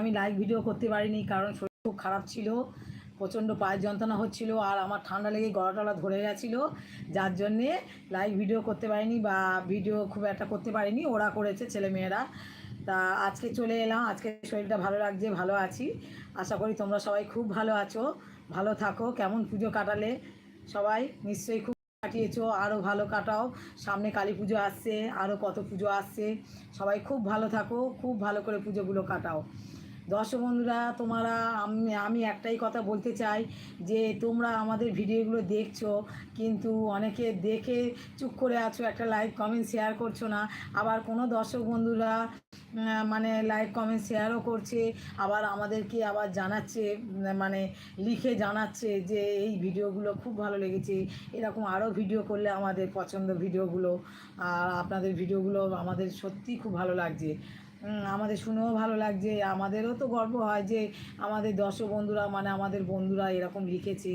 আমি live video করতে পারিনি কারণ শরীর খুব খারাপ ছিল, প্রচণ্ড পায়ের যন্ত্রণা হচ্ছিল আর আমার ঠান্ডা লেগে গলা টলা ধরে গেছিল। যার জন্যে লাইভ ভিডিও করতে পারিনি বা ভিডিও খুব একটা করতে পারিনি, ওরা করেছে ছেলেমেয়েরা। তা আজকে চলে এলাম, আজকে শরীরটা ভালো লাগছে, ভালো আছি। আশা করি তোমরা সবাই খুব ভালো আছো, ভালো থাকো, কেমন পুজো কাটালে? সবাই নিশ্চয়ই খুব কাটিয়েছো আরও ভালো কাটাও। সামনে কালী পুজো আসছে আরও কত পুজো আসছে। সবাই খুব ভালো থাকো, খুব ভালো করে পুজোগুলো কাটাও। দর্শক বন্ধুরা, তোমরা, আমি আমি একটাই কথা বলতে চাই যে তোমরা আমাদের ভিডিওগুলো দেখছ, কিন্তু অনেকে দেখে চুপ করে আছো, একটা লাইক, কমেন্ট, শেয়ার করছ না। আবার কোনো দর্শক বন্ধুরা মানে লাইক, কমেন্ট, শেয়ারও করছে, আবার আমাদেরকে আবার জানাচ্ছে মানে লিখে জানাচ্ছে যে এই ভিডিওগুলো খুব ভালো লেগেছে। এরকম আরও ভিডিও করলে আমাদের পছন্দ ভিডিওগুলো, আর আপনাদের ভিডিওগুলো আমাদের সত্যি খুব ভালো লাগছে। আমাদের শুনেও ভালো লাগছে। আমাদেরও তো গর্ব হয় যে আমাদের দর্শক বন্ধুরা মানে আমাদের বন্ধুরা এরকম লিখেছে।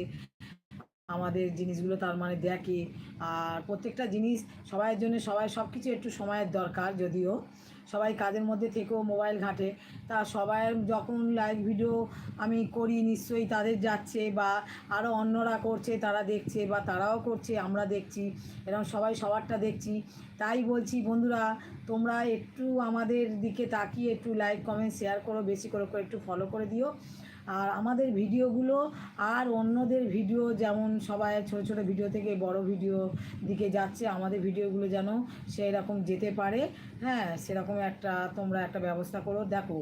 আমাদের জিনিসগুলো তার মানে দেখে। আর প্রত্যেকটা জিনিস সবাইয়ের জন্য সবাই সব কিছু একটু সময়ের দরকার যদিও। সবাই কাজের মধ্যে থেকেও মোবাইল ঘাঁটে। তা সবাই যখন লাইক ভিডিও আমি করি, নিশ্চয়ই তাদের যাচ্ছে বা আরও অন্যরা করছে, তারা দেখছে বা তারাও করছে, আমরা দেখছি এরকম সবাই সবারটা দেখছি। তাই বলছি, বন্ধুরা, তোমরা একটু আমাদের দিকে তাকিয়ে একটু লাইক কমেন্ট শেয়ার করো, বেশি করে করে একটু ফলো করে দিও। আর আমাদের ভিডিওগুলো আর অন্যদের ভিডিও, যেমন সবাই ছোটো ছোটো ভিডিও থেকে বড় ভিডিও দিকে যাচ্ছে, আমাদের ভিডিওগুলো যেন সেই রকম যেতে পারে। হ্যাঁ সেরকম একটা, তোমরা একটা ব্যবস্থা করো। দেখো,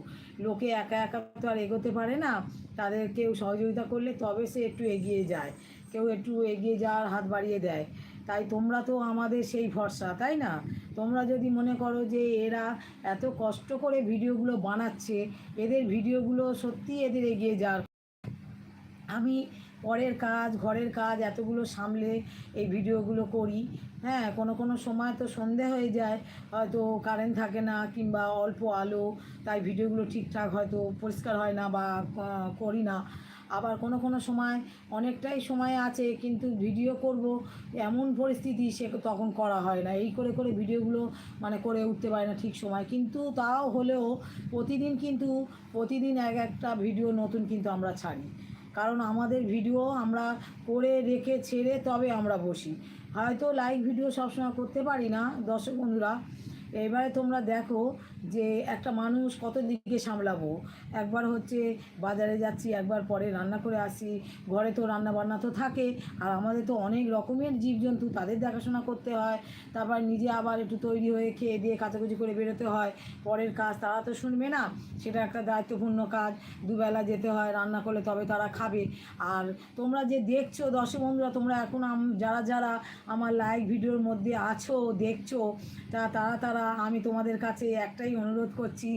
লোকে একা একা তো আর এগোতে পারে না। তাদের কেউ সহযোগিতা করলে তবে সে একটু এগিয়ে যায়। কেউ একটু এগিয়ে যাওয়ার হাত বাড়িয়ে দেয়। তাই তোমরা তো আমাদের সেই ভরসা, তাই না? তোমরা যদি মনে করো যে এরা এত কষ্ট করে ভিডিওগুলো বানাচ্ছে, এদের ভিডিওগুলো সত্যি এদের এগিয়ে যাওয়ার আমি পরের কাজ, ঘরের কাজ এতগুলো সামলে এই ভিডিওগুলো করি। হ্যাঁ কোনো কোনো সময় তো সন্ধে হয়ে যায়, হয়তো কারেন্ট থাকে না কিংবা অল্প আলো, তাই ভিডিওগুলো ঠিকঠাক হয়তো পরিষ্কার হয় না বা করি না। আবার কোনো কোনো সময় অনেকটাই সময় আছে কিন্তু ভিডিও করব, এমন পরিস্থিতি সে তখন করা হয় না। এই করে করে ভিডিওগুলো মানে করে উঠতে পারে না ঠিক সময়। কিন্তু তাও হলেও প্রতিদিন কিন্তু, প্রতিদিন এক একটা ভিডিও নতুন কিন্তু আমরা ছাড়ি। কারণ আমাদের ভিডিও আমরা করে রেখে ছেড়ে তবে আমরা বসি। হয়তো লাইভ ভিডিও সবসময় করতে পারি না দর্শক বন্ধুরা। এবারে তোমরা দেখো যে একটা মানুষ কত দিকে সামলাবো? একবার হচ্ছে বাজারে যাচ্ছি, একবার পরে রান্না করে আসি। ঘরে তো রান্না বান্না তো থাকে। আর আমাদের তো অনেক রকমের জীবজন্তু, তাদের দেখাশোনা করতে হয়। তারপর নিজে আবার একটু তৈরি হয়ে খেয়ে দিয়ে কাচাকুচি করে বেরোতে হয়। পরের কাজ তারা তো শুনবে না, সেটা একটা দায়িত্বপূর্ণ কাজ। দুবেলা যেতে হয়, রান্না করলে তবে তারা খাবে। আর তোমরা যে দেখছ দর্শক বন্ধুরা, তোমরা এখন যারা যারা আমার লাইভ ভিডিওর মধ্যে আছো, দেখছ, তা তারা তারা আমি তোমাদের কাছে একটাই অনুরোধ করছি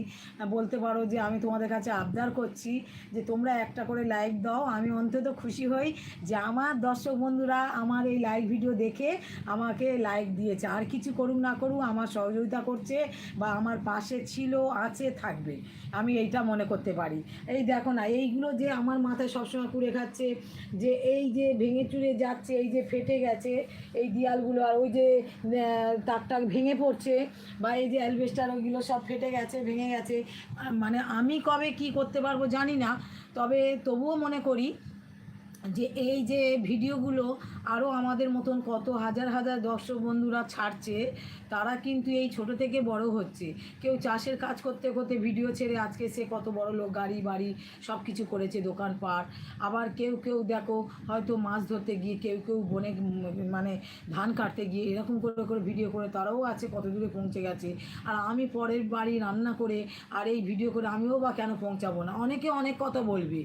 বলতে পারো যে আমি তোমাদের কাছে আবদার করছি যে তোমরা একটা করে লাইক দাও। আমি অন্তত খুশি হই যে আমার দর্শক বন্ধুরা আমার এই লাইভ ভিডিও দেখে আমাকে লাইক দিয়েছে। আর কিছু করুক না করুক আমার সহযোগিতা করছে বা আমার পাশে ছিল আছে থাকবে। আমি এইটা মনে করতে পারি। এই দেখো না এইগুলো যে আমার মাথায় সবসময় কুড়ে খাচ্ছে যে এই যে ভেঙে চুরে যাচ্ছে এই যে ফেটে গেছে এই দেয়ালগুলো আর ওই যে আহ, তাক ভেঙে পড়ছে বা এই যে অ্যালবেস্টার ওইগুলো সব ফেটে গেছে, ভেঙে গেছে মানে আমি কবে কি করতে পারব জানি না, তবে তবুও মনে করি যে এই যে ভিডিওগুলো আরও আমাদের মতন কত হাজার হাজার দর্শক বন্ধুরা ছাড়ছে, তারা কিন্তু এই ছোট থেকে বড় হচ্ছে। কেউ চাষের কাজ করতে করতে ভিডিও ছেড়ে আজকে সে কত বড় লোক, গাড়ি, বাড়ি সব কিছু করেছে দোকানপাট। আবার কেউ কেউ দেখো, হয়তো মাছ ধরতে গিয়ে কেউ কেউ বনে মানে ধান কাটতে গিয়ে এরকম করে করে ভিডিও করে, তারাও আছে কত দূরে পৌঁছে গেছে। আর আমি পরের বাড়ি রান্না করে আর এই ভিডিও করে আমিও বা কেন পৌঁছাবো না? অনেকে অনেক কথা বলবে।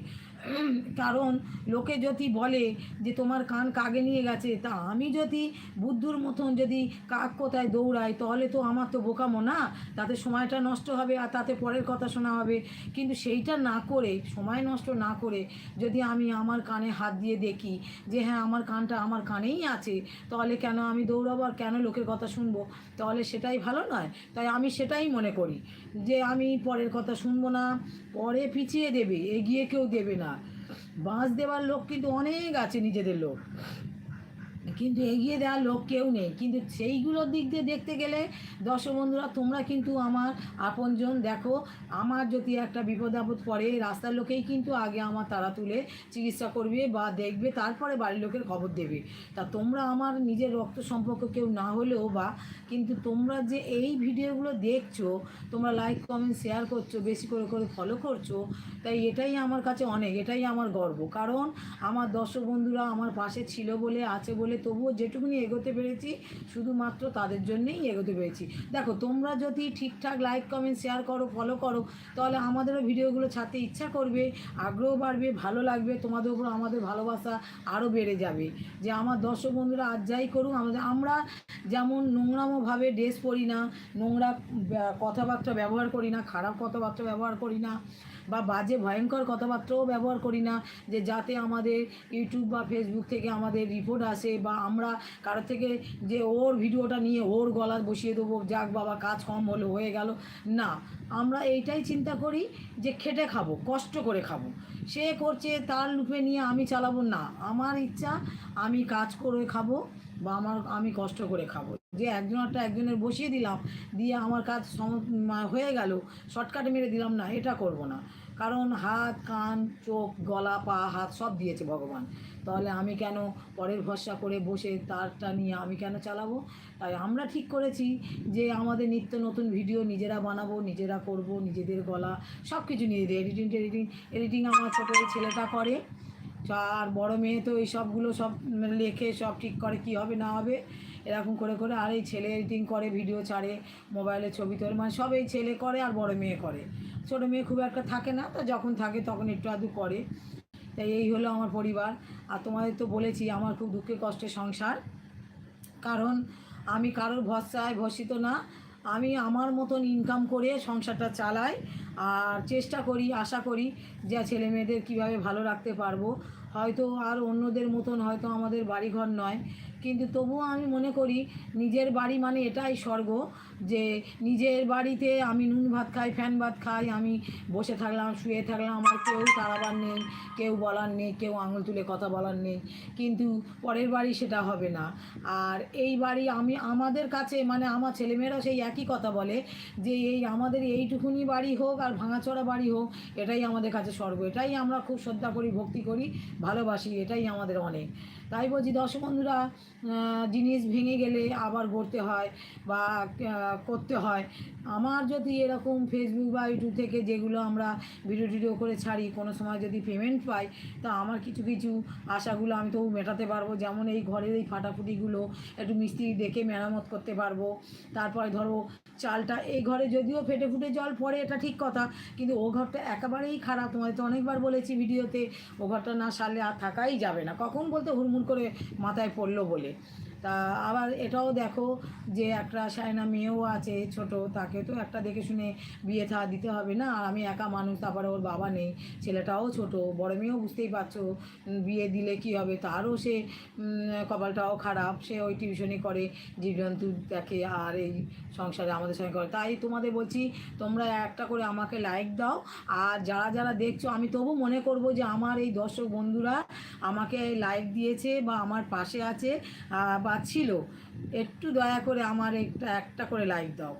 কারণ লোকে যদি বলে যে তোমার কান কাগে নিয়ে গেছে, তা আমি যদি বুদ্ধুর মতন যদি কাক কোথায় দৌড়াই তাহলে তো আমার তো বোকামো না। তাতে সময়টা নষ্ট হবে আর তাতে পরের কথা শোনা হবে। কিন্তু সেইটা না করে, সময় নষ্ট না করে যদি আমি আমার কানে হাত দিয়ে দেখি যে হ্যাঁ আমার কানটা আমার কানেই আছে, তাহলে কেন আমি দৌড়াবো আর কেন লোকের কথা শুনব? তাহলে সেটাই ভালো নয়। তাই আমি সেটাই মনে করি যে আমি পরের কথা শুনব না। পরে পিছিয়ে দেবে, এগিয়ে কেউ দেবে না। বাঁশ দেওয়ার লোক কিন্তু অনেক আছে নিজেদের লোক। কিন্তু এগিয়ে দেওয়ার লোক কেউ নেই। কিন্তু সেইগুলোর দিক দিয়ে দেখতে গেলে দর্শক বন্ধুরা, তোমরা কিন্তু আমার আপনজন। দেখো, আমার যদি একটা বিপদ আপদ পড়ে, রাস্তার লোকেই কিন্তু আগে আমার তারা তুলে চিকিৎসা করবে বা দেখবে, তারপরে বাড়ির লোকের খবর দেবে। তা তোমরা আমার নিজের রক্ত সম্পর্ক কেউ না হলেও বা, কিন্তু তোমরা যে এই ভিডিওগুলো দেখছ, তোমরা লাইক কমেন্ট শেয়ার করছ, বেশি করে করে ফলো করছ, তাই এটাই আমার কাছে অনেক, এটাই আমার গর্ব। কারণ আমার দর্শক বন্ধুরা আমার পাশে ছিল বলে, আছে বলে তবুও যেটুকুনি এগোতে পেরেছি, শুধুমাত্র তাদের জন্যেই এগোতে পেরেছি। দেখো, তোমরা যদি ঠিকঠাক লাইক কমেন্ট শেয়ার করো ফলো করো, তাহলে আমাদেরও ভিডিওগুলো ছাড়তে ইচ্ছা করবে, আগ্রহ বাড়বে, ভালো লাগবে, তোমাদের উপর আমাদের ভালোবাসা আরও বেড়ে যাবে। যে আমার দর্শক বন্ধুরা, আজ যাই করুক, আমাদের আমরা যেমন নোংরামোভাবে ড্রেস পরি না, নোংরা কথাবার্তা ব্যবহার করি না, খারাপ কথাবার্তা ব্যবহার করি না বা বাজে ভয়ঙ্কর কথাবার্তাও ব্যবহার করি না যে যাতে আমাদের ইউটিউব বা ফেসবুক থেকে আমাদের রিপোর্ট আসে বা আমরা কারোর থেকে যে ওর ভিডিওটা নিয়ে ওর গলা বসিয়ে দেবো, যাক বাবা কাজ কম হলো, হয়ে গেল। না, আমরা এইটাই চিন্তা করি যে খেটে খাব, কষ্ট করে খাব। সে করছে, তার লুপে নিয়ে আমি চালাবো, না। আমার ইচ্ছা, আমি কাজ করে খাব বা আমার, আমি কষ্ট করে খাব। যে একজনেরটা একজনের বসিয়ে দিলাম, দিয়ে আমার কাজ সম- হয়ে গেল, শর্টকাটে মেরে দিলাম, না, এটা করব না। কারণ হাত, কান, চোখ, গলা, পা, হাত সব দিয়েছে ভগবান। তাহলে আমি কেন পরের ভরসা করে বসে তারটা নিয়ে আমি কেন চালাবো? তাই আমরা ঠিক করেছি যে আমাদের নিত্য নতুন ভিডিও নিজেরা বানাবো, নিজেরা করব, নিজেদের গলা, সব কিছু নিজেদের এডিটিং টেডিটিং এডিটিং আমার ছোটো ছেলেটা করে। আর বড় মেয়ে তো এই সবগুলো সব লেখে, সব ঠিক করে কি হবে, না হবে। এরকম করে করে আর এই ছেলে এডিটিং করে ভিডিও ছাড়ে মোবাইলে ছবি তোলে মানে সব এই ছেলে করে আর বড় মেয়ে করে। ছোটো মেয়ে খুব একটা থাকে না, তো যখন থাকে তখন একটু আধটু করে। তাই এই হলো আমার পরিবার। আর তোমাদের তো বলেছি, আমার খুব দুঃখে কষ্টের সংসার। কারণ আমি কারোর ভরসায় ভসিত না। আমি আমার মতন ইনকাম করে সংসারটা চালাই। আর চেষ্টা করি, আশা করি যে ছেলে মেয়েদের কীভাবে ভালো রাখতে পারব। হয়তো আর অন্যদের মতন হয়তো আমাদের বাড়িঘর নয়। কিন্তু তবুও আমি মনে করি নিজের বাড়ি মানে এটাই স্বর্গ, যে নিজের বাড়িতে আমি নুন ভাত খাই, ফ্যান ভাত খাই, আমি বসে থাকলাম, শুয়ে থাকলাম আমার কেউ তাড়াবার নেই, কেউ বলার নেই, কেউ আঙুল তুলে কথা বলার নেই। কিন্তু পরের বাড়ি সেটা হবে না। আর এই বাড়ি আমি, আমাদের কাছে মানে আমার ছেলেমেয়েরাও সেই একই কথা বলে, যে এই আমাদের এইটুকুনি বাড়ি হোক আর ভাঙাচোরা বাড়ি হোক, এটাই আমাদের কাছে স্বর্গ। এটাই আমরা খুব শ্রদ্ধা করি, ভক্তি করি, ভালোবাসি, এটাই আমাদের অনেক। তাই বলছি দর্শক বন্ধুরা জিনিস ভেঙে গেলে আবার গড়তে হয় বা করতে হয়। আমার যদি এরকম ফেসবুক বা ইউটিউব থেকে যেগুলো আমরা ভিডিও টিডিও করে ছাড়ি, কোনো সময় যদি পেমেন্ট পাই, তা আমার কিছু কিছু আশাগুলো আমি তবু মেটাতে পারব। যেমন এই ঘরের এই ফাটাফুটিগুলো একটু মিস্ত্রি দেখে মেরামত করতে পারব। তারপরে ধরো, চালটা এই ঘরে যদিও ফেটে ফুটে জল পড়ে, এটা ঠিক কথা। কিন্তু ও ঘরটা একেবারেই খারাপ তোমাদের তো অনেকবার বলেছি ভিডিওতে, ও ঘরটা না সারলে আর থাকাই যাবে না। কখন বলতে হুড়মুড় করে মাথায় পড়ল বলে। তা আবার এটাও দেখো যে একটা সায়না মেয়েও আছে, ছোট, তাকে তো একটা দেখে শুনে বিয়ে থা দিতে হবে না। আর আমি একা মানুষ, তারপরে ওর বাবা নেই, ছেলেটাও ছোট, বড় মেয়েও বুঝতেই পারছ বিয়ে দিলে কি হবে? তারও সে কপালটাও খারাপ, সে ওই টিউশনি করে, জীবজন্তু দেখে, আর এই সংসারে আমাদের সঙ্গে করে। তাই তোমাদের বলছি, তোমরা একটা করে আমাকে লাইক দাও, আর যারা যারা দেখছ, আমি তবু মনে করব যে আমার এই দর্শক বন্ধুরা আমাকে লাইক দিয়েছে বা আমার পাশে আছে আহ, একটু দয়া করে আমার একটা একটা করে লাইক দাও।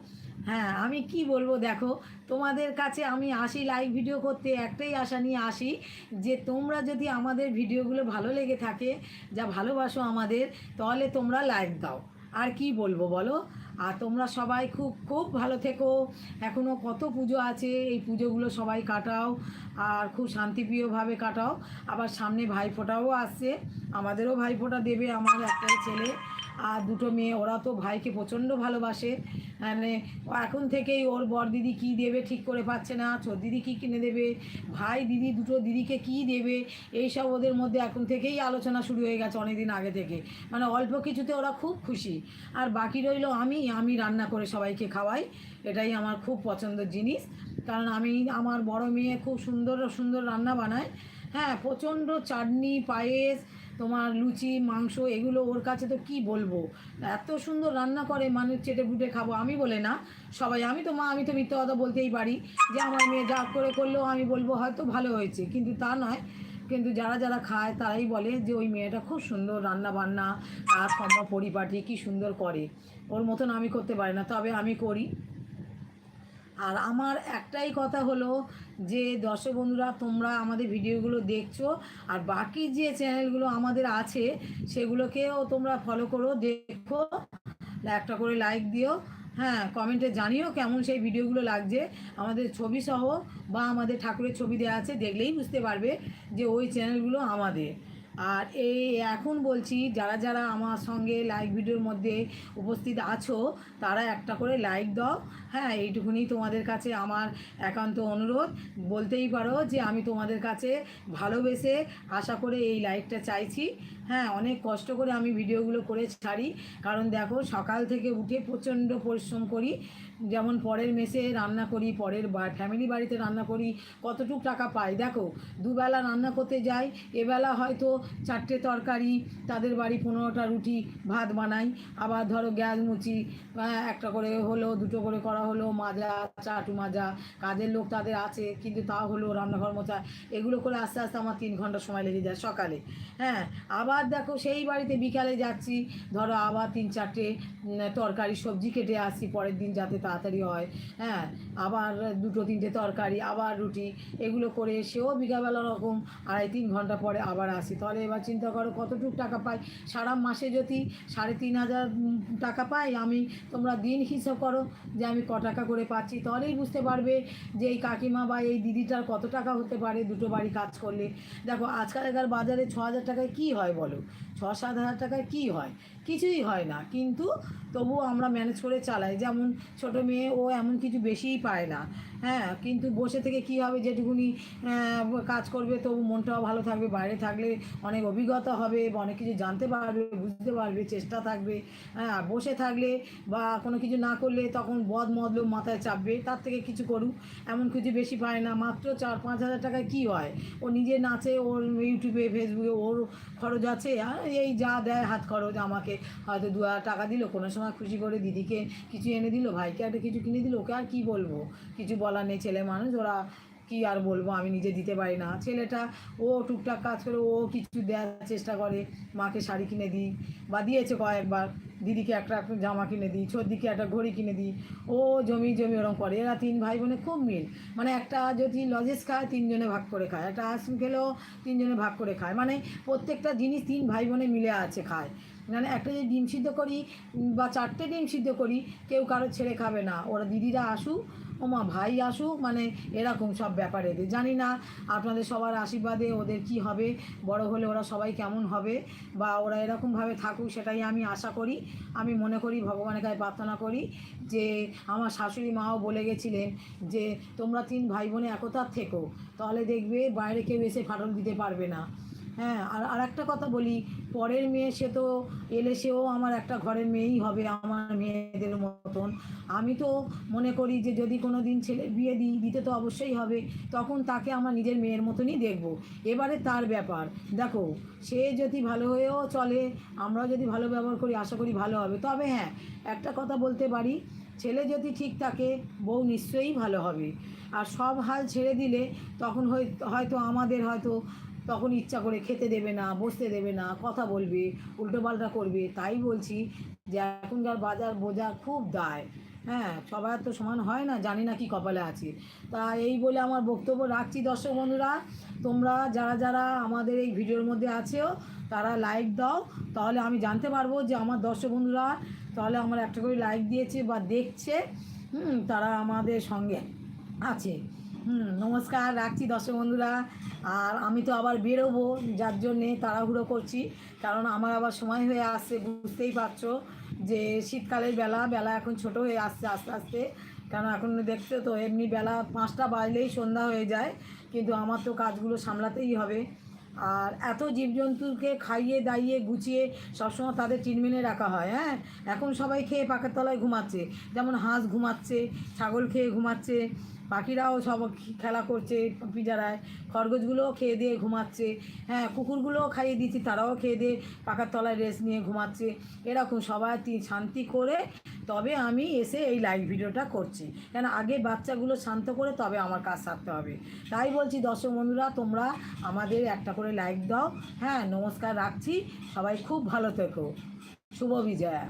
হ্যাঁ আমি কি বলব দেখো তোমাদের কাছে আমি আসি লাইভ ভিডিও করতে একটাই আশা নিয়ে আসি যে তোমরা যদি আমাদের ভিডিওগুলো ভালো লেগে থাকে যা ভালোবাসো আমাদের তাহলে তোমরা লাইক দাও। আর কি বলব বলো? আর তোমরা সবাই খুব খুব ভালো থেকো। এখনও কত পুজো আছে, এই পুজোগুলো সবাই কাটাও আর খুব শান্তিপ্রিয়ভাবে কাটাও। আবার সামনে ভাইফোঁটাও আসছে। আমাদেরও ভাইফোঁটা দেবে, আমার একটাই ছেলে। আর দুটো মেয়ে, ওরা তো ভাইকে প্রচণ্ড ভালোবাসে। মানে এখন থেকেই ওর বর দিদি কী দেবে ঠিক করে পাচ্ছে না ছোট দিদি কী কিনে দেবে, ভাই দিদি, দুটো দিদিকে কী দেবে, এইসব ওদের মধ্যে এখন থেকেই আলোচনা শুরু হয়ে গেছে অনেক দিন আগে থেকে। মানে অল্প কিছুতে ওরা খুব খুশি। আর বাকি রইল আমি আমি রান্না করে সবাইকে খাওয়াই, এটাই আমার খুব পছন্দের জিনিস। কারণ আমি, আমার বড় মেয়ে খুব সুন্দর সুন্দর রান্না বানায়। হ্যাঁ প্রচণ্ড চাটনি, পায়েস তোমার লুচি, মাংস, এগুলো ওর কাছে তো কি বলব? এত সুন্দর রান্না করে মানে চেটে বুটে খাব, আমি বলে না। সবাই, আমি তো মা, আমি তো মিথ্যা কথা বলতেই পারি যে আমার মেয়ে যা করে করলেও আমি বলব হয়তো ভালো হয়েছে, কিন্তু তা নয়। কিন্তু যারা যারা খায় তারাই বলে যে ওই মেয়েটা খুব সুন্দর রান্না বান্না কাজকর্ম পরিপাটি কী সুন্দর করে। ওর মতন আমি করতে পারি না, তবে আমি করি। আর আমার একটাই কথা হলো যে দর্শক বন্ধুরা, তোমরা আমাদের ভিডিওগুলো দেখছ আর বাকি যে চ্যানেলগুলো আমাদের আছে, সেগুলোকেও তোমরা ফলো করো, দেখো, একটা করে লাইক দিও হ্যাঁ কমেন্টে জানিও কেমন সেই ভিডিওগুলো লাগছে। আমাদের ছবি সহ বা আমাদের ঠাকুরের ছবি দেওয়া আছে, দেখলেই বুঝতে পারবে যে ওই চ্যানেলগুলো আমাদের। আর এই এখন বলছি যারা যারা আমার সঙ্গে লাইভ ভিডিওর মধ্যে উপস্থিত আছো, তারা একটা করে লাইক দাও। হ্যাঁ এইটুকুনি তোমাদের কাছে আমার একান্ত অনুরোধ। বলতেই পারো যে আমি তোমাদের কাছে ভালোবেসে আশা করে এই লাইকটা চাইছি। হ্যাঁ অনেক কষ্ট করে আমি ভিডিওগুলো করে ছাড়ি। কারণ দেখো, সকাল থেকে উঠে প্রচণ্ড পরিশ্রম করি। যেমন পরের মেসে রান্না করি, পরের বা ফ্যামিলি বাড়িতে রান্না করি, কতটুক টাকা পাই? দেখো, দুবেলা রান্না করতে যাই, এবেলা হয়তো চারটে তরকারি, তাদের বাড়ি পনেরোটা রুটি, ভাত বানাই, আবার ধরো গ্যাস মুচি একটা করে হলো, দুটো করে করা হলো, মাজা, চাটু মাজা, কাজের লোক তাদের আছে, কিন্তু তা হলো রান্নাঘর মোচা এগুলো করে আস্তে আস্তে আমার তিন ঘণ্টা সময় লেগে যায় সকালে। হ্যাঁ আবার দেখো সেই বাড়িতে বিকালে যাচ্ছি, ধরো আবার তিন চারটে তরকারি, সবজি কেটে আসছি, পরের দিন যাতে তাড়াতাড়ি হয় হ্যাঁ? আবার দুটো, তিনটে তরকারি, আবার রুটি, এগুলো করে সেও বিকালবেলা রকম আড়াই, তিন ঘণ্টা পরে আবার আসি। তাহলে এবার চিন্তা করো কতটুকু টাকা পাই? সারা মাসে যদি সাড়ে তিন হাজার টাকা পাই, আমি তোমরা দিন হিসাব করো যে আমি ক টাকা করে পাচ্ছি। তাহলেই বুঝতে পারবে যে এই কাকিমা বা এই দিদিটার কত টাকা হতে পারে, দুটো বাড়ি কাজ করলে। দেখো, আজকালকার বাজারে ছ হাজার টাকায় কী হয় বলো? ছ সাত হাজার টাকায় কী হয়? কিছুই হয় না। কিন্তু তবুও আমরা ম্যানেজ করে চালাই। যেমন ছোটো মেয়ে, ও এমন কিছু বেশিই পায় না। হ্যাঁ কিন্তু বসে থেকে কী হবে? যেটুকুনি কাজ করবে, তবু মনটাও ভালো থাকবে, বাইরে থাকলে অনেক অভিজ্ঞতা হবে, বা অনেক কিছু জানতে পারবে, বুঝতে পারবে, চেষ্টা থাকবে। হ্যাঁ বসে থাকলে বা কোনো কিছু না করলে তখন বদ মদলো মাথায় চাপবে। তার থেকে কিছু করুক। এমন কিছু বেশি পায় না। মাত্র চার পাঁচ হাজার টাকায় কী হয়? ও নিজে নাচে, ওর ইউটিউবে, ফেসবুকে ওর খরচ আছে? আর এই যা দেয়, হাত খরচ আমাকে। হয়তো দু হাজার টাকা দিল, কোনো সময় খুশি করে দিদিকে কিছু এনে দিল, ভাইকে একটা কিছু কিনে দিল, ওকে আর কী বলব? কিছু বলার নেই, ছেলে মানুষ, ওরা কি আর বলব, আমি নিজে দিতে পারি না। ছেলেটা, ও টুকটাক কাজ করে, ও কিছু দেওয়ার চেষ্টা করে, মাকে শাড়ি কিনে দিই, বা দিয়েছে কয়েকবার, দিদিকে একটা জামা কিনে দিই ছোটদিকে একটা ঘড়ি কিনে দিই, ও জমি জমি ওরম করে। এরা তিন ভাই বোনে খুব মিল। মানে একটা যদি লজেস খায়, তিনজনে ভাগ করে খায়। একটা আইসক্রিম খেলেও তিনজনে ভাগ করে খায়। মানে প্রত্যেকটা জিনিস তিন ভাই বোনে মিলে আছে খায়। মানে একটা যদি ডিম সিদ্ধ করি, বা চারটে ডিম সিদ্ধ করি, কেউ কারও ছেড়ে খাবে না। ওরা দিদিরা আসুক ওমা, ভাই আসুক মানে এরকম সব ব্যাপার। এদের জানি না আপনাদের সবার আশীর্বাদে ওদের কি হবে, বড় হলে ওরা সবাই কেমন হবে, বা ওরা এরকমভাবে থাকুক সেটাই আমি আশা করি। আমি মনে করি, ভগবানের কাছে প্রার্থনা করি যে, আমার শাশুড়ি মাও বলে গেছিলেন যে, তোমরা তিন ভাই বোনে একতার থেকো, তাহলে দেখবে বাইরে কেউ এসে ফাটল দিতে পারবে না। হ্যাঁ আর আর একটা কথা বলি, পরের মেয়ে সে তো এলে সেও আমার একটা ঘরের মেয়েই হবে আমার মেয়েদের মতন। আমি তো মনে করি যে যদি কোনো দিন ছেলে বিয়ে দিই, দিতে তো অবশ্যই হবে, তখন তাকে আমার নিজের মেয়ের মতনই দেখব। এবারে তার ব্যাপার। দেখো, সে যদি ভালো হয়েও চলে, আমরাও যদি ভালো ব্যবহার করি, আশা করি ভালো হবে। তবে হ্যাঁ একটা কথা বলতে পারি, ছেলে যদি ঠিক থাকে, বউ নিশ্চয়ই ভালো হবে। আর সব হাল ছেড়ে দিলে তখন হয়- হয়তো আমাদের হয়তো তখন ইচ্ছা করে খেতে দেবে না, বসতে দেবে না, কথা বলবে, উল্টোপাল্টা করবে, তাই বলছি যে এখনকার বাজার বোঝা খুব দায়। হ্যাঁ সবার তো সমান হয় না, জানি না কি কপালে আছে। তা এই বলে আমার বক্তব্য রাখছি দর্শক বন্ধুরা। তোমরা যারা যারা আমাদের এই ভিডিওর মধ্যে আছেও তারা লাইক দাও। তাহলে আমি জানতে পারব যে আমার দর্শক বন্ধুরা, তাহলে আমার একটা করে লাইক দিয়েছে বা দেখছে। হুম, তারা আমাদের সঙ্গে আছে। হুম, নমস্কার, রাখছি দর্শক বন্ধুরা। আর আমি তো আবার বেরোবো, যার জন্যে তাড়াহুড়ো করছি। কারণ আমার আবার সময় হয়ে আসছে, বুঝতেই পারছ যে শীতকালের বেলা বেলা এখন ছোট হয়ে আসছে আস্তে আস্তে। কারণ এখন দেখতে তো, এমনি বেলা পাঁচটা বাজলেই সন্ধ্যা হয়ে যায়। কিন্তু আমার তো কাজগুলো সামলাতেই হবে। আর এত জীবজন্তুকে খাইয়ে, দাইয়ে, গুছিয়ে সবসময় তাদের ট্রিটমেন্টে রাখা হয় হ্যাঁ? এখন সবাই খেয়ে পাখার তলায় ঘুমাচ্ছে। যেমন হাঁস ঘুমাচ্ছে, ছাগল খেয়ে ঘুমাচ্ছে, পাখিরাও সব খেলা করছে পিজারায় খরগোশগুলোও খেয়ে দিয়ে ঘুমাচ্ছে হ্যাঁ? কুকুরগুলোও খাইয়ে দিচ্ছি, তারাও খেয়ে দিয়ে পাখার তলায় রেস্ট নিয়ে ঘুমাচ্ছে। এরকম সবাই শান্তি করে তবে আমি এসে এই লাইভ ভিডিওটা করছি। কেন আগে বাচ্চাগুলো শান্ত করে তবে আমার কাজ সারতে হবে। তাই বলছি, দর্শক বন্ধুরা, তোমরা আমাদের একটা করে লাইক দাও। হ্যাঁ নমস্কার রাখছি। সবাই খুব ভালো থেকো। শুভ বিজয়া।